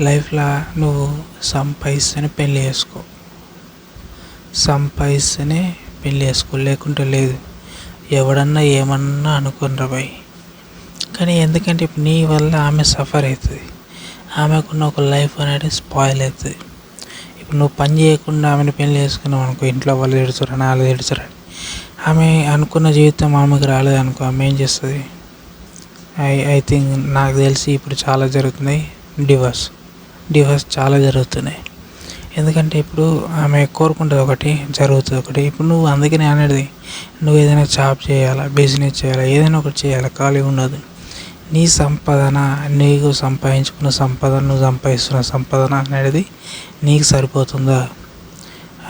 లైఫ్లో నువ్వు సంపాదిస్తేనే పెళ్ళి చేసుకో. సంపాదిస్తేనే పెళ్ళి చేసుకో లేకుంటే లేదు. ఎవడన్నా ఏమన్నా అనుకునిరా భయ్ కానీ ఎందుకంటే ఇప్పుడు నీ వల్ల ఆమె సఫర్ అవుతుంది. ఆమెకున్న ఒక లైఫ్ అనేది స్పాయిల్ అవుతుంది. ఇప్పుడు నువ్వు పని చేయకుండా ఆమెను పెళ్ళి చేసుకున్నావు అనుకో ఇంట్లో వాళ్ళు తిడుతారని వాళ్ళు తిడుతారని ఆమె అనుకున్న జీవితం ఆమెకు రాలేదనుకో ఆమె ఏం చేస్తుంది? ఐ ఐ థింక్ నాకు తెలిసి ఇప్పుడు చాలా జరుగుతున్నాయి డివోర్స్. డివోర్స్ చాలా జరుగుతున్నాయి. ఎందుకంటే ఇప్పుడు ఆమె కోరుకుంటుంది ఒకటి జరుగుతుంది ఒకటి. ఇప్పుడు నువ్వు అందుకనే అనేది నువ్వు ఏదైనా జాబ్ చేయాలా బిజినెస్ చేయాలా ఏదైనా ఒకటి చేయాలా ఖాళీ ఉండదు. నీ సంపాదన నీకు సంపాదించుకున్న సంపాదన నువ్వు సంపాదిస్తున్న సంపాదన అనేది నీకు సరిపోతుందా?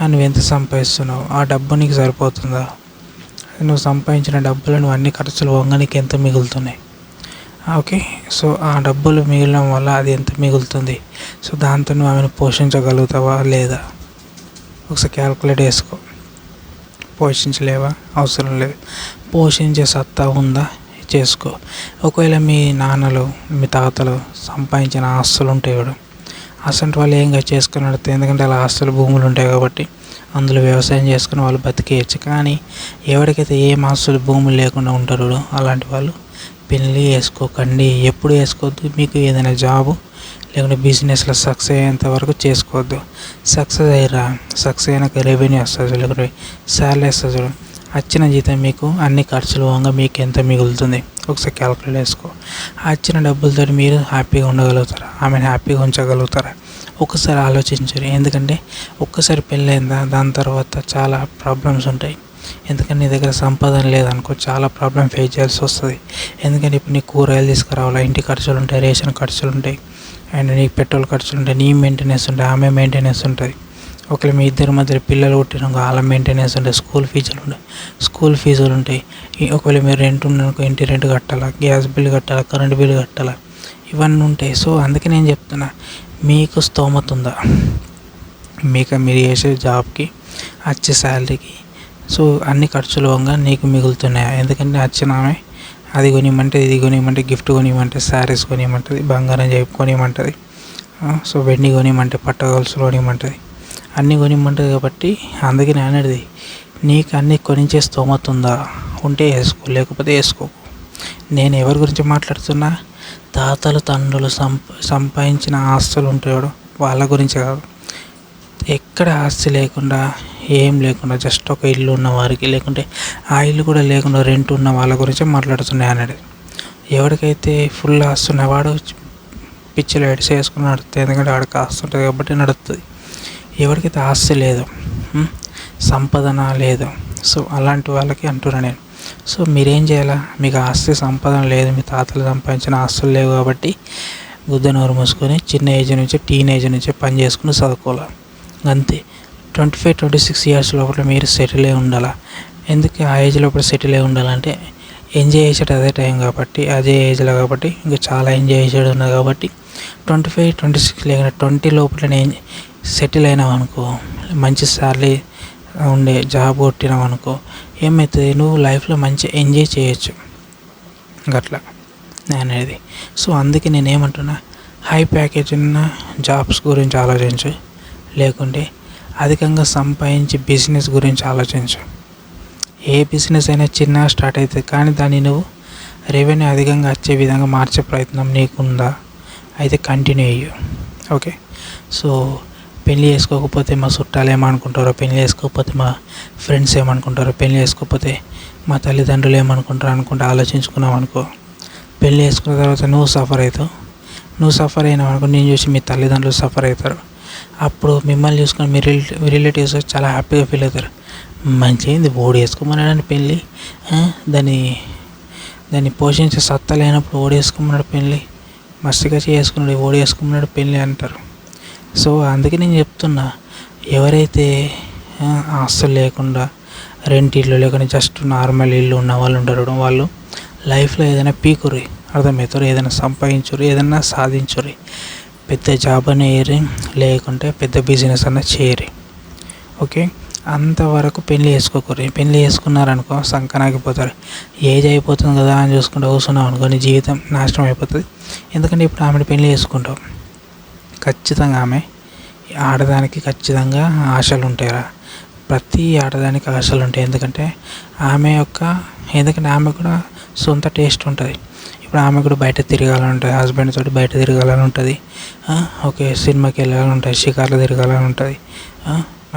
నువ్వు ఎంత సంపాదిస్తున్నావు? ఆ డబ్బు నీకు సరిపోతుందా? నువ్వు సంపాదించిన డబ్బులు నువ్వు అన్ని ఖర్చులు పోగా నీకు ఎంత మిగులుతున్నాయి? Ah, ఓకే సో ఆ డబ్బులు మిగిలడం వల్ల అది ఎంత మిగులుతుంది? సో దాంతో నువ్వు ఆమెను పోషించగలుగుతావా లేదా? ఒకసారి క్యాల్కులేట్ చేసుకో. పోషించలేవా? అవసరం లేదు. పోషించే సత్తా ఉందా? చేసుకో. ఒకవేళ మీ నాన్నలు మీ తాతలు సంపాదించిన ఆస్తులు ఉంటాయి కూడా అసలు వాళ్ళు ఏం చేసుకుని నడితే ఎందుకంటే అలా ఆస్తులు భూములు ఉంటాయి కాబట్టి అందులో వ్యవసాయం చేసుకుని వాళ్ళు బతికేయచ్చు. కానీ ఎవరికైతే ఏం ఆస్తులు భూములు లేకుండా ఉంటారో అలాంటి వాళ్ళు పెళ్ళి చేసుకోకండి ఎప్పుడు వేసుకోవద్దు మీకు ఏదైనా జాబు లేకుంటే బిజినెస్లో సక్సెస్ అయ్యేంత వరకు చేసుకోవద్దు. సక్సెస్ అయ్యారా సక్సెస్ అయినాక రెవెన్యూ వస్తుంది లేకుంటే శాలరీ వస్తుంది వచ్చిన జీతం మీకు అన్ని ఖర్చులు పోగా మీకు ఎంత మిగులుతుంది? ఒకసారి క్యాల్కులేట్ చేసుకో. వచ్చిన డబ్బులతో మీరు హ్యాపీగా ఉండగలుగుతారా? ఆమెను హ్యాపీగా ఉంచగలుగుతారా? ఒకసారి ఆలోచించరు. ఎందుకంటే ఒక్కసారి పెళ్ళైందా దాని తర్వాత చాలా ప్రాబ్లమ్స్ ఉంటాయి. ఎందుకంటే నీ దగ్గర సంపాదన లేదనుకో చాలా ప్రాబ్లం ఫేస్ చేయాల్సి వస్తుంది. ఎందుకంటే ఇప్పుడు నీ కూరగాయలు తీసుకురావాలా ఇంటి ఖర్చులు ఉంటాయి రేషన్ ఖర్చులు ఉంటాయి అండ్ నీకు పెట్రోల్ ఖర్చులు ఉంటాయి నీ మెయింటెనెన్స్ ఉంటాయి ఆమె మెయింటెనెన్స్ ఉంటుంది. ఒకవేళ మీ ఇద్దరి మధ్య పిల్లలు పుట్టిన వాళ్ళ మెయింటెనెన్స్ ఉంటాయి స్కూల్ ఫీజులు ఉంటాయి స్కూల్ ఫీజులు ఉంటాయి. ఒకవేళ మీరు రెంట్ ఉండనుకో ఇంటి రెంట్ కట్టాలా గ్యాస్ బిల్ కట్టాలా కరెంట్ బిల్ కట్టాలా ఇవన్నీ ఉంటాయి. సో అందుకే నేను చెప్తున్నా మీకు స్తోమత ఉందా? మీకు మీరు చేసే జాబ్కి వచ్చే శాలరీకి సో అన్ని ఖర్చులు వంగ నీకు మిగులుతున్నాయి? ఎందుకంటే వచ్చిన ఆమె అది కొనిమంటే ఇది కొనిమంటే గిఫ్ట్ కొనిమంటే శారీస్ కొనిమంటుంది బంగారం చెప్పు కొనిమంటుంది సో వెండి కొనిమంటే పట్టగొలుసులు కొనిమంటుంది. అన్నీ కొనిమ్మంటుంది కాబట్టి అందుకే నేను అనేది నీకు అన్నీ కొనించే స్తోమత ఉందా? ఉంటే వేసుకో లేకపోతే వేసుకో నేను ఎవరి గురించి మాట్లాడుతున్నా? తాతలు తండ్రులు సంప సంపాదించిన ఆస్తులు ఉంటాయో వాళ్ళ గురించి కాదు. ఎక్కడ ఆస్తి లేకుండా ఏం లేకుండా జస్ట్ ఒక ఇల్లు ఉన్న వారికి లేకుంటే ఆ ఇల్లు కూడా లేకుండా రెంట్ ఉన్న వాళ్ళ గురించి మాట్లాడుతున్నాయి అనేది ఎవరికైతే ఫుల్ ఆస్తున్నవాడు పిచ్చి పిచ్చిలో ఎడిసి వేసుకుని నడుతుంది ఎందుకంటే ఆడికి కాస్తుంటుంది కాబట్టి నడుస్తుంది ఎవరికైతే ఆస్తి లేదు సంపదన లేదు సో అలాంటి వాళ్ళకి అంటున్నా నేను. సో మీరేం చేయాలా? మీకు ఆస్తి సంపదన లేదు మీ తాతలు సంపాదించిన ఆస్తులు లేవు కాబట్టి గుద్ద నోరు మూసుకొని చిన్న ఏజ్ నుంచి టీన్ ఏజ్ నుంచి పని చేసుకుని చదువుకోవాలి? అంతే. Twenty five twenty six years లోపల మీరు సెటిల్ అయి ఉండాలి? ఎందుకు ఆ ఏజ్ లోపల సెటిల్ అయి ఉండాలంటే ఎంజాయ్ చేసేది అదే టైం కాబట్టి అదే ఏజ్లో కాబట్టి ఇంకా చాలా ఎంజాయ్ చేసేది ఉన్నది కాబట్టి ట్వంటీ ఫైవ్ ట్వంటీ సిక్స్ లేకుండా ట్వంటీ లోపల నేను సెటిల్ అయినావు అనుకో మంచి శాలరీ ఉండే జాబ్ కొట్టినావు అనుకో ఏమవుతుంది నువ్వు లైఫ్లో మంచి ఎంజాయ్ చేయొచ్చు. అట్లా అనేది సో అందుకే నేను ఏమంటున్నా హై ప్యాకేజ్ ఉన్న జాబ్స్ గురించి ఆలోచించు. లేకుంటే అధికంగా సంపాదించి బిజినెస్ గురించి ఆలోచించు. ఏ బిజినెస్ అయినా చిన్న స్టార్ట్ అవుతుంది కానీ దాన్ని నువ్వు రెవెన్యూ అధికంగా వచ్చే విధంగా మార్చే ప్రయత్నం నీకుందా? అయితే కంటిన్యూ అయ్యు ఓకే? సో పెళ్ళి చేసుకోకపోతే మా చుట్టాలు ఏమనుకుంటారో పెళ్ళి చేసుకోకపోతే మా ఫ్రెండ్స్ ఏమనుకుంటారో పెళ్ళి చేసుకోకపోతే మా తల్లిదండ్రులు ఏమనుకుంటారో అనుకుంటే ఆలోచించుకున్నావు అనుకో పెళ్ళి చేసుకున్న తర్వాత నువ్వు సఫర్ అవుతావు. నువ్వు సఫర్ అయినావు అనుకో నేను చూసి మీ తల్లిదండ్రులు సఫర్ అవుతారు. అప్పుడు మిమ్మల్ని చూసుకొని మీ రిలేటివ్ రిలేటివ్స్ చాలా హ్యాపీగా ఫీల్ అవుతారు. మంచిగా ఓడి వేసుకోమన్నాడని పెళ్ళి. దాన్ని దాన్ని పోషించే సత్తా లేనప్పుడు ఓడి వేసుకోమన్నాడు పెళ్ళి. మస్తుగా చేసుకున్నాడు ఓడి వేసుకున్నాడు పెళ్ళి అంటారు. సో అందుకే నేను చెప్తున్నా ఎవరైతే ఆస్తులు లేకుండా రెంట్ ఇల్లు లేకుండా జస్ట్ నార్మల్ ఇల్లు ఉన్న వాళ్ళు ఉంటారు వాళ్ళు లైఫ్లో ఏదైనా పీకురి అర్థమవుతారు. ఏదైనా సంపాదించురు ఏదైనా సాధించురు పెద్ద జాబ్ అని ఏరి లేకుంటే పెద్ద బిజినెస్ అన్న చేయరి ఓకే? అంతవరకు పెళ్ళి చేసుకోకూరి పెళ్ళి చేసుకున్నారనుకో సంకనాగిపోతారు. ఏజ్ అయిపోతుంది కదా అని చూసుకుంటూ కూర్చున్నావు అనుకో నీ జీవితం నాశనం అయిపోతుంది. ఎందుకంటే ఇప్పుడు ఆమెను పెళ్ళి చేసుకుంటావు. ఖచ్చితంగా ఆమె ఆడదానికి ఖచ్చితంగా ఆశలు ఉంటాయిరా. ప్రతి ఆడదానికి ఆశలు ఉంటాయి. ఎందుకంటే ఆమె యొక్క ఎందుకంటే ఆమె కూడా సొంత టేస్ట్ ఉంటుంది. ఇప్పుడు ఆమె కూడా బయట తిరగాలని ఉంటుంది. హస్బెండ్ తోటి బయట తిరగాలని ఉంటుంది. ఓకే సినిమాకి వెళ్ళాలని ఉంటుంది. షికార్లు తిరగాలని ఉంటుంది.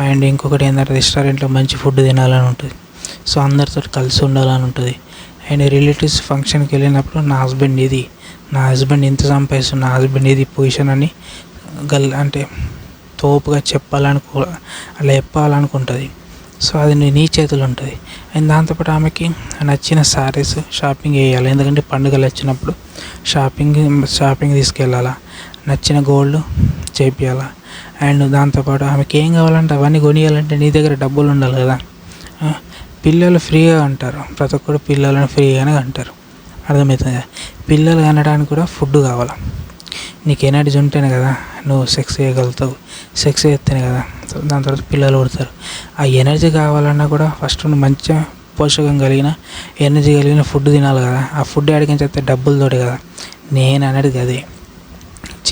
అండ్ ఇంకొకటి ఏంటంటే రెస్టారెంట్లో మంచి ఫుడ్ తినాలని ఉంటుంది. సో అందరితో కలిసి ఉండాలని ఉంటుంది. అండ్ రిలేటివ్స్ ఫంక్షన్కి వెళ్ళినప్పుడు నా హస్బెండ్ ఇది నా హస్బెండ్ ఇంత సంపాదిస్తుంది నా హస్బెండ్ ఇది పొజిషన్ అని గల్ అంటే తోపుగా చెప్పాలనుకో అలా చెప్పాలనుకుంటుంది. సో అది నీ చేతులు ఉంటుంది. అండ్ దాంతోపాటు ఆమెకి నచ్చిన శారీస్ షాపింగ్ చేయాలి. ఎందుకంటే పండుగలు వచ్చినప్పుడు షాపింగ్ షాపింగ్ తీసుకెళ్ళాలా నచ్చిన గోల్డ్ చేపియాలా. అండ్ దాంతోపాటు ఆమెకి ఏం కావాలంటే అవన్నీ కొనియాలంటే నీ దగ్గర డబ్బులు ఉండాలి కదా. పిల్లలు ఫ్రీగా అంటారు. ప్రతి ఒక్కరు పిల్లలను ఫ్రీగానే అంటారు. అర్థమవుతుంది? పిల్లలు అనడానికి కూడా ఫుడ్ కావాలి. నీకు ఎనర్జీ ఉంటేనే కదా నువ్వు సెక్స్ చేయగలుగుతావు సెక్స్ చేస్తేనే కదా. దాని తర్వాత పిల్లలు పుడతారు. ఆ ఎనర్జీ కావాలన్నా కూడా ఫస్ట్ నువ్వు మంచిగా పోషకం కలిగిన ఎనర్జీ కలిగిన ఫుడ్ తినాలి కదా. ఆ ఫుడ్ అడిగిన చేస్తే డబ్బులతోటి కదా. నేను అనేది అదే.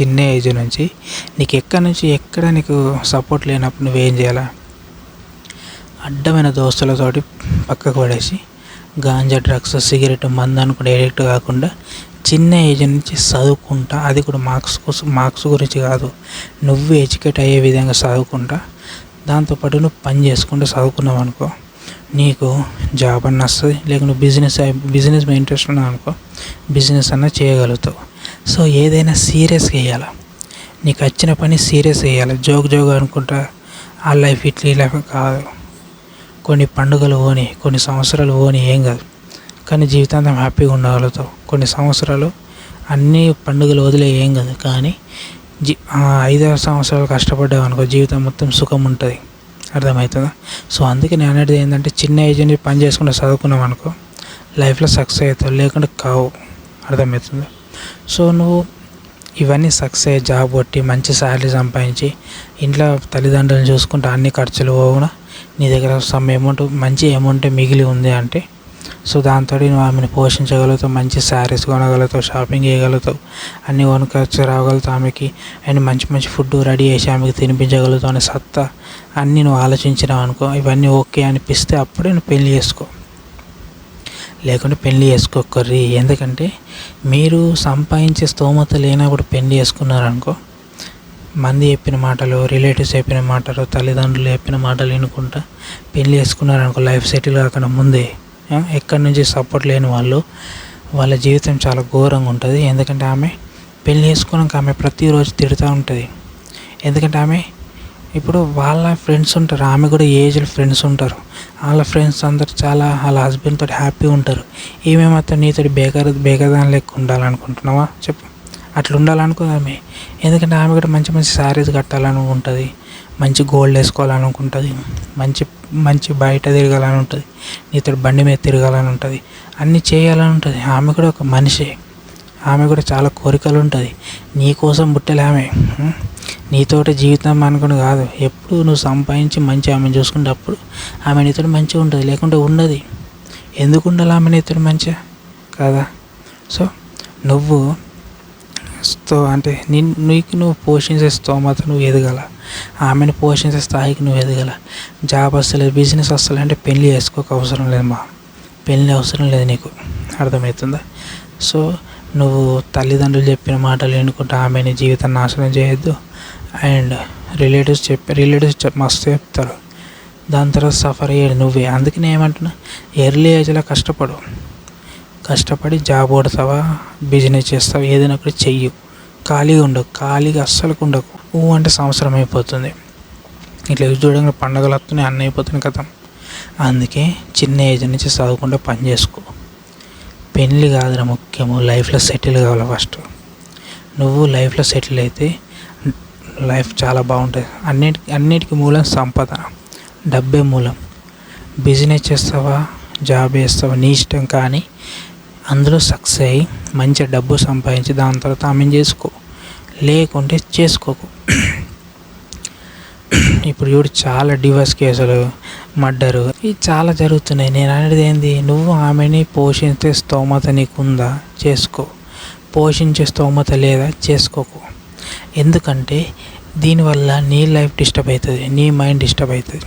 చిన్న ఏజ్ నుంచి నీకు ఎక్కడి నుంచి ఎక్కడ నీకు సపోర్ట్ లేనప్పుడు నువ్వేం చేయాలా? అడ్డమైన దోస్తులతోటి పక్కకు పడేసి గాంజా డ్రగ్స్ సిగరెట్ మందు అనుకుంటే ఎడిక్ట్ కాకుండా చిన్న ఏజ్ నుంచి చదువుకుంటా అది కూడా మార్క్స్ కోసం మార్క్స్ గురించి కాదు. నువ్వు ఎడ్యుకేట్ అయ్యే విధంగా చదువుకుంటా దాంతోపాటు నువ్వు పని చేసుకుంటూ చదువుకున్నావు అనుకో నీకు జాబ్ అన్న వస్తుంది లేక నువ్వు బిజినెస్ బిజినెస్ మీద ఇంట్రెస్ట్ ఉన్నావు అనుకో బిజినెస్ అన్న చేయగలుగుతావు. సో ఏదైనా సీరియస్గా వేయాలి నీకు వచ్చిన పని సీరియస్ వేయాలి జోక్ జోక్ అనుకుంటా ఆ లైఫ్ ఇట్లా లైఫ్ కాదు. కొన్ని పండుగలు పోని కొన్ని సంవత్సరాలు పోని ఏం కాదు. కానీ జీవితాంతం హ్యాపీగా ఉండగలుగుతావు. కొన్ని సంవత్సరాలు అన్ని పండుగలు వదిలే ఏం కాదు కానీ జీ ఆ ఐదారు సంవత్సరాలు కష్టపడ్డావు అనుకో జీవితం మొత్తం సుఖం ఉంటుంది. అర్థమవుతుందా సో అందుకే నేను అనేది ఏంటంటే చిన్న ఏజ్ నుంచి పని చేసుకుంటూ చదువుకున్నాం అనుకో లైఫ్లో సక్సెస్ అవుతావు లేకుంటే కావు. అర్థమవుతుంది సో నువ్వు ఇవన్నీ సక్సెస్ అయ్యి జాబ్ కొట్టి మంచి శాలరీ సంపాదించి ఇంట్లో తల్లిదండ్రులను చూసుకుంటే అన్ని ఖర్చులు పోకుండా నీ దగ్గర సమ్ అమౌంట్ మంచి అమౌంట్ మిగిలి ఉంది అంటే సో దాంతో నువ్వు ఆమెను పోషించగలుగుతావు మంచి శారీస్ కొనగలుగుతావు షాపింగ్ చేయగలుగుతావు అన్ని కొనుకొచ్చి రాగలుగుతావు ఆమెకి అండ్ మంచి మంచి ఫుడ్ రెడీ చేసి ఆమెకి తినిపించగలుగుతావు అనే సత్తా అన్నీ నువ్వు ఆలోచించినావు అనుకో ఇవన్నీ ఓకే అనిపిస్తే అప్పుడే నువ్వు పెళ్ళి చేసుకో. లేకుంటే పెళ్ళి చేసుకోకర్రి ఎందుకంటే మీరు సంపాదించే స్తోమత లేనప్పుడు పెళ్ళి చేసుకున్నారనుకో మంది చెప్పిన మాటలు రిలేటివ్స్ చెప్పిన మాటలు తల్లిదండ్రులు చెప్పిన మాటలు వినుకుంటా పెళ్ళి చేసుకున్నారనుకో లైఫ్ సెటిల్ కాకుండా ముందే ఎక్కడి నుంచి సపోర్ట్ లేని వాళ్ళు వాళ్ళ జీవితం చాలా ఘోరంగా ఉంటుంది. ఎందుకంటే ఆమె పెళ్ళి చేసుకున్నాక ఆమె ప్రతిరోజు తిడుతూ ఉంటుంది. ఎందుకంటే ఆమె ఇప్పుడు వాళ్ళ ఫ్రెండ్స్ ఉంటారు. ఆమె కూడా ఏజ్లో ఫ్రెండ్స్ ఉంటారు. వాళ్ళ ఫ్రెండ్స్ అందరు చాలా వాళ్ళ హస్బెండ్ తోటి హ్యాపీ ఉంటారు. ఈమె మాత్రం నీతో బేకర్ బేకదాని లెక్క ఉండాలనుకుంటున్నావా? చెప్పు. అట్లా ఉండాలనుకో ఆమె. ఎందుకంటే ఆమె కూడా మంచి మంచి శారీస్ కట్టాలని ఉంటుంది. మంచి గోల్డ్ వేసుకోవాలనుకుంటుంది. మంచి మంచి బయట తిరగాలని ఉంటుంది నీతో బండి మీద తిరగాలని ఉంటుంది అన్నీ చేయాలని ఉంటుంది ఆమె కూడా ఒక మనిషి. ఆమె కూడా చాలా కోరికలు ఉంటుంది నీ కోసం పుట్టలే ఆమె. నీతోటి జీవితం అనుకుని కాదు. ఎప్పుడు నువ్వు సంపాదించి మంచి ఆమెను చూసుకుంటే అప్పుడు ఆమె నీతో మంచిగా ఉంటుంది. లేకుంటే ఉండదు. ఎందుకు ఉండాలి ఆమె నీతో మంచిగా? కదా? సో నువ్వు తో అంటే నీ నీకు నువ్వు పోషించే స్తోమత నువ్వు ఎదగల. ఆమెను పోషించే స్థాయికి నువ్వు ఎదగల. జాబ్ వస్తలేదు బిజినెస్ అసలు అంటే పెళ్ళి చేసుకోక అవసరం లేదు మా. పెళ్ళి అవసరం లేదు నీకు. అర్థమవుతుందా? సో నువ్వు తల్లిదండ్రులు చెప్పిన మాటలు వినుకుంటా ఆమెని జీవితం నాశనం చేయొద్దు. అండ్ రిలేటివ్స్ చెప్పి రిలేటివ్స్ చెప్ మస్తు చెప్తారు. దాని తర్వాత సఫర్ అయ్యేది నువ్వే. అందుకే నేను ఏమంటున్నా ఎర్లీ ఏజ్లో కష్టపడు కష్టపడి జాబ్ కొడతావా బిజినెస్ చేస్తావా ఏదైనా ఒకటి చెయ్యు. ఖాళీగా ఉండవు ఖాళీగా అస్సలు ఉండకు. ఊ అంటే సంవత్సరం అయిపోతుంది. ఇట్లా ఎదురు చూడంగా పండగలు వస్తున్నాయి అన్నీ అయిపోతున్నాయి కదా. అందుకే చిన్న ఏజ్ నుంచి చదువుకుంటే పని చేసుకో. పెళ్ళి కాదురా ముఖ్యము లైఫ్లో సెటిల్ కావాలి ఫస్ట్. నువ్వు లైఫ్లో సెటిల్ అయితే లైఫ్ చాలా బాగుంటుంది. అన్నిటి అన్నిటికీ మూలం సంపద. డబ్బే మూలం. బిజినెస్ చేస్తావా జాబ్ చేస్తావా నీ ఇష్టం కానీ అందులో సక్సెస్ అయ్యి మంచి డబ్బు సంపాదించి దాని తర్వాత ఆమెను చేసుకో. లేకుంటే చేసుకోకు. ఇప్పుడు చూడు చాలా డివోర్స్ కేసులు మర్డరు ఇవి చాలా జరుగుతున్నాయి. నేను అనేది ఏంది? నువ్వు ఆమెని పోషించే స్తోమత నీకుందా? చేసుకో. పోషించే స్తోమత లేదా? చేసుకోకు. ఎందుకంటే దీనివల్ల నీ లైఫ్ డిస్టర్బ్ అవుతుంది. నీ మైండ్ డిస్టర్బ్ అవుతుంది.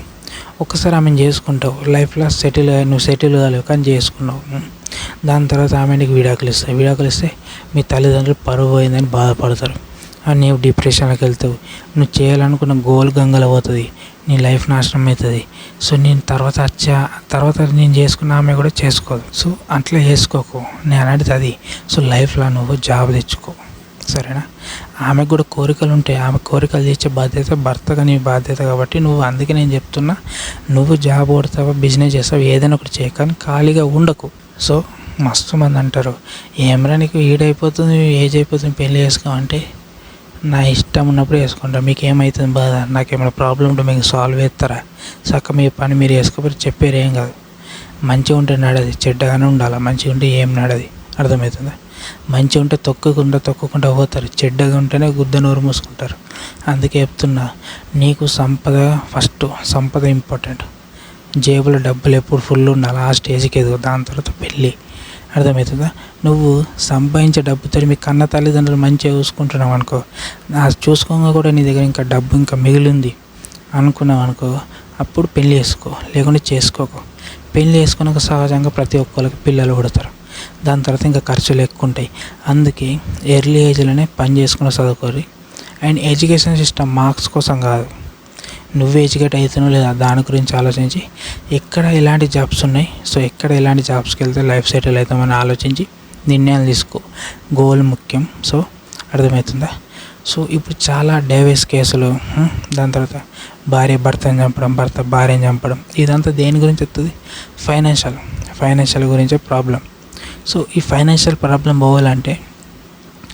ఒకసారి ఆమెను చేసుకుంటావు. లైఫ్లో సెటిల్ నువ్వు సెటిల్ కాలేవు కానీ చేసుకున్నావు. దాని తర్వాత ఆమె నీకు విడాకులు ఇస్తాయి. విడాకులు ఇస్తే మీ తల్లిదండ్రులు పరువు పోయిందని బాధపడతారు. నీవు డిప్రెషన్లోకి వెళ్తావు. నువ్వు చేయాలనుకున్న గోల్ గంగల పోతుంది. నీ లైఫ్ నాశనం అవుతుంది. సో నేను తర్వాత వచ్చా తర్వాత నేను చేసుకున్న ఆమె కూడా చేసుకోదు. సో అట్లా చేసుకోకు. నేను అనేది అది. సో లైఫ్లో నువ్వు జాబ్ తెచ్చుకో. సరేనా? ఆమెకు కూడా కోరికలు ఉంటాయి. ఆమె కోరికలు తెచ్చే బాధ్యత భర్తగా నీ బాధ్యత కాబట్టి నువ్వు అందుకే నేను చెప్తున్నా నువ్వు జాబ్ కొడతావా బిజినెస్ చేస్తావు ఏదైనా ఒకటి చేయ. కానీ ఖాళీగా ఉండకు. సో మస్తు మంది అంటారు ఏమరా నీకు ఈడైపోతుంది ఏజ్ అయిపోతుంది పెళ్ళి చేసుకోమంటే నా ఇష్టం ఉన్నప్పుడు వేసుకుంటా మీకు ఏమవుతుంది బాధ? నాకు ఏమైనా ప్రాబ్లం ఉంటే మీకు సాల్వ్ చేస్తారా? చక్క మీ పని మీరు వేసుకోకపోతే చెప్పారు ఏం కాదు. మంచిగా ఉంటే నడది చెడ్డగానే ఉండాలి? మంచిగా ఉంటే ఏం నడది? అర్థమవుతుందా? మంచిగా ఉంటే తొక్కకుండా తొక్కకుండా పోతారు. చెడ్డగా ఉంటేనే గుద్ద నోరు మూసుకుంటారు. అందుకే చెప్తున్నా నీకు సంపద ఫస్ట్ సంపద ఇంపార్టెంట్. జేబులో డబ్బులు ఎప్పుడు ఫుల్ ఉండాలి ఆ స్టేజ్కి ఎదుగు దాని తర్వాత పెళ్ళి. అర్థమవుతుందా? నువ్వు సంపాదించే డబ్బుతో మీ కన్న తల్లిదండ్రులు మంచిగా చూసుకుంటున్నావు అనుకో. చూసుకోగా కూడా నీ దగ్గర ఇంకా డబ్బు ఇంకా మిగిలింది అనుకున్నావు అనుకో అప్పుడు పెళ్ళి చేసుకో లేకుంటే చేసుకోకు. పెళ్ళి చేసుకున్నాక సహజంగా ప్రతి ఒక్కరికి పిల్లలు పుడతారు. దాని తర్వాత ఇంకా ఖర్చులు ఎక్కువ ఉంటాయి. అందుకే ఎర్లీ ఏజ్లోనే పని చేసుకుని చదువుకోరి. అండ్ ఎడ్యుకేషన్ సిస్టమ్ మార్క్స్ కోసం కాదు. నువ్వు ఎడ్యుకేట్ అవుతున్నావు లేదా దాని గురించి ఆలోచించి. ఎక్కడ ఎలాంటి జాబ్స్ ఉన్నాయి? సో ఎక్కడ ఎలాంటి జాబ్స్కి వెళ్తే లైఫ్ సెటిల్ అవుతామని ఆలోచించి నిర్ణయాలు తీసుకో. గోల్ ముఖ్యం. సో అర్థమవుతుందా? సో ఇప్పుడు చాలా డైవర్స్ కేసులు దాని తర్వాత భార్య భర్తను చంపడం భర్త భార్యను చంపడం ఇదంతా దేని గురించి వస్తుంది ఫైనాన్షియల్ ఫైనాన్షియల్ గురించే ప్రాబ్లం. సో ఈ ఫైనాన్షియల్ ప్రాబ్లం పోవాలంటే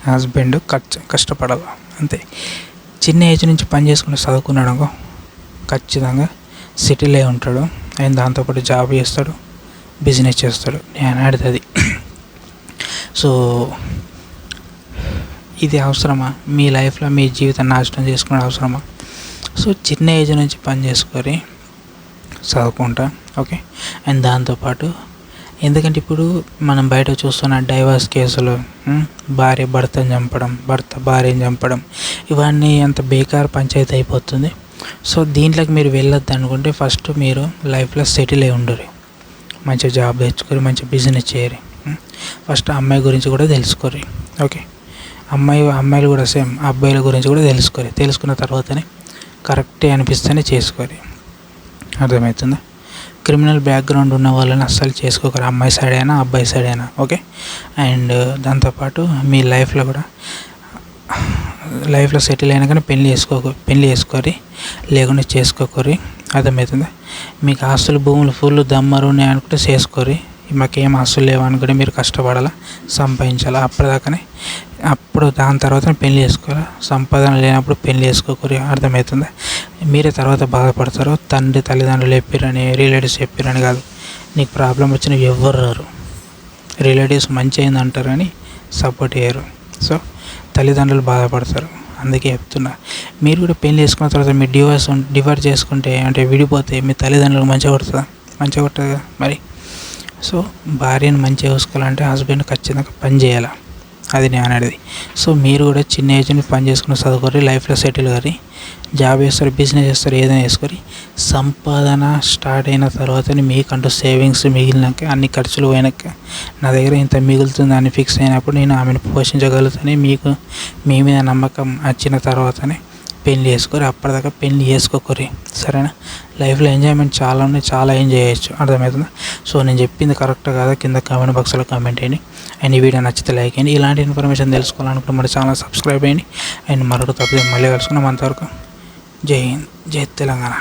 హస్బెండ్ కష్ట కష్టపడాలి? అంతే. చిన్న ఏజ్ నుంచి పని చేసుకుని చదువుకున్నాడు ఖచ్చితంగా సిటీలో అయి ఉంటాడు. ఆయన దాంతోపాటు జాబ్ చేస్తాడు. బిజినెస్ చేస్తాడు. నేను ఆడుతుంది. సో ఇది అవసరమా? మీ లైఫ్లో మీ జీవితాన్ని నాశనం చేసుకునే అవసరమా? సో చిన్న ఏజ్ నుంచి పని చేసుకొని చదువుకుంటా. ఓకే? అండ్ దాంతోపాటు ఎందుకంటే ఇప్పుడు మనం బయట చూస్తున్న డైవర్స్ కేసులు భార్య భర్తను చంపడం భర్త భార్యను చంపడం ఇవన్నీ అంత బేకార్ పంచాయతీ అయిపోతుంది. సో దీంట్లోకి మీరు వెళ్ళొద్దు అనుకుంటే ఫస్ట్ మీరు లైఫ్లో సెటిల్ అయి ఉండరు మంచి జాబ్ తెచ్చుకొని మంచి బిజినెస్ చేయరు ఫస్ట్ అమ్మాయి గురించి కూడా తెలుసుకోరు ఓకే? అమ్మాయి అమ్మాయిలు కూడా సేమ్ అబ్బాయిల గురించి కూడా తెలుసుకోరు తెలుసుకున్న తర్వాతనే కరెక్టే అనిపిస్తేనే చేసుకోరు అర్థమవుతుందా? క్రిమినల్ బ్యాక్గ్రౌండ్ ఉన్న వాళ్ళని అస్సలు చేసుకోకరు అమ్మాయి సైడ్ అయినా అబ్బాయి సైడ్ అయినా. ఓకే? అండ్ దాంతోపాటు మీ లైఫ్లో కూడా లైఫ్లో సెటిల్ అయినా కానీ పెళ్ళి చేసుకోక పెళ్ళి చేసుకోరి లేకుండా చేసుకోకరి అర్థమవుతుంది. మీకు ఆస్తులు భూములు ఫుల్ దమ్మరు ఉన్నాయి అనుకుంటే చేసుకోరి. మాకేం ఆస్తులు లేవు అనుకుంటే మీరు కష్టపడాలా సంపాదించాలా. అప్పటిదాకానే అప్పుడు దాని తర్వాత పెళ్ళి చేసుకోవాలి సంపాదన లేనప్పుడు పెళ్ళి చేసుకోకూరి అర్థమవుతుంది. మీరే తర్వాత బాధపడతారు. తండ్రి తల్లిదండ్రులు చెప్పారని రిలేటివ్స్ చెప్పారని కాదు. నీకు ప్రాబ్లం వచ్చిన ఎవ్వరు రారు. రిలేటివ్స్ మంచి అయింది సపోర్ట్ చేయరు. సో తల్లిదండ్రులు బాధపడతారు. అందుకే చెప్తున్నా. మీరు కూడా పెళ్ళి చేసుకున్న తర్వాత మీరు డివోర్స్ డివోర్స్ చేసుకుంటే అంటే విడిపోతే మీ తల్లిదండ్రులు మంచిగా కొడుతుందా మంచిగా కొట్టదు మరి? సో భార్యను మంచిగా చూసుకోవాలంటే హస్బెండ్ ఖచ్చితంగా పని చేయాలి? అది నేను అనేది. సో మీరు కూడా చిన్న ఏజ్ పని చేసుకుని చదువుకోరి లైఫ్లో సెటిల్ కానీ జాబ్ చేస్తారు బిజినెస్ చేస్తారు ఏదైనా చేసుకొని సంపాదన స్టార్ట్ అయిన తర్వాతనే మీకంటూ సేవింగ్స్ మిగిలినాక అన్ని ఖర్చులు పోయినాక నా దగ్గర ఇంత మిగులుతుంది అని ఫిక్స్ అయినప్పుడు నేను ఆమెను పోషించగలుగుతాను మీకు మీ మీద నమ్మకం వచ్చిన తర్వాతనే పెళ్ళి చేసుకోరు. అప్పటిదాకా పెళ్ళి చేసుకోకూరి సరేనా? లైఫ్లో ఎంజాయ్మెంట్ చాలా ఉన్నాయి చాలా ఎంజాయ్ చేయొచ్చు. అర్థమవుతుందా? సో నేను చెప్పింది కరెక్ట్ కాదా? కింద కామెంట్ బాక్స్లో కామెంట్ చేయండి. అండ్ ఈ వీడియో నచ్చితే లైక్ చేయండి. ఇలాంటి ఇన్ఫర్మేషన్ తెలుసుకోవాలనుకుంటే మన ఛానల్ సబ్స్క్రైబ్ చేయండి. అండ్ మరొక తప్పదు మళ్ళీ కలుసుకున్నాం అంతవరకు. జై హింద్ జై తెలంగాణ